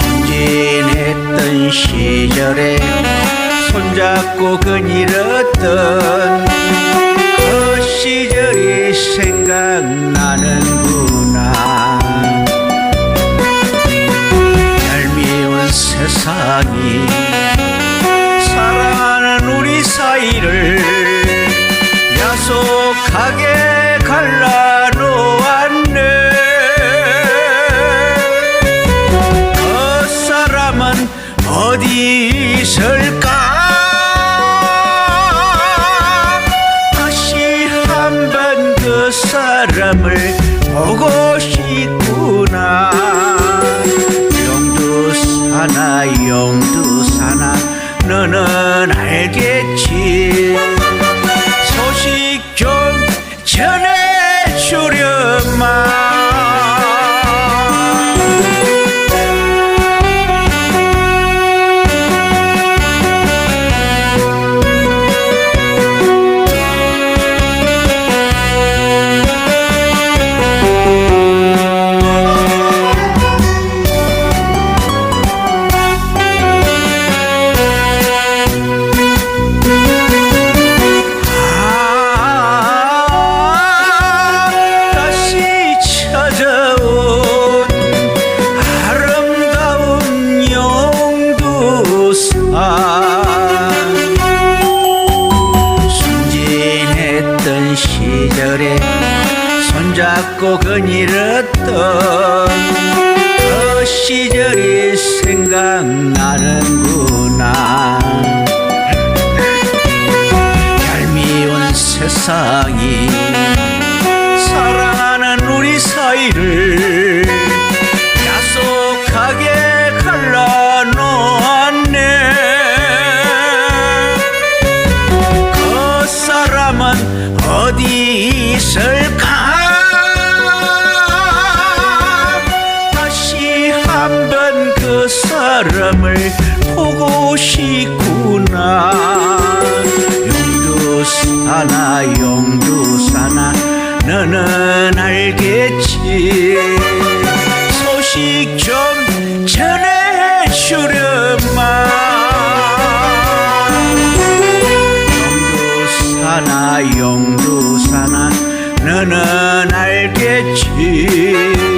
순진했던 시절에 손잡고 그닐었던 그 시절이 생각나는구나. 얄미운 세상이 사랑하는 우리 사이를 야속하게 갈라 어디 있을까? 다시 한 번 그 사람을 보고 싶구나. 용두사나 용두사나 너는 알겠지. 소식 좀 전해주렴마 손잡고 거닐었던 그 시절이 생각나는구나. 얄미운 세상이 사랑하는 우리 사이를 야속하게 갈라놓았네. 그 사람은 어디 있을까 사람을 보고 싶구나. 용두사나 용두사나 너는 알겠지. 소식 좀 전해주렴마. 용두사나 용두사나 너는 알겠지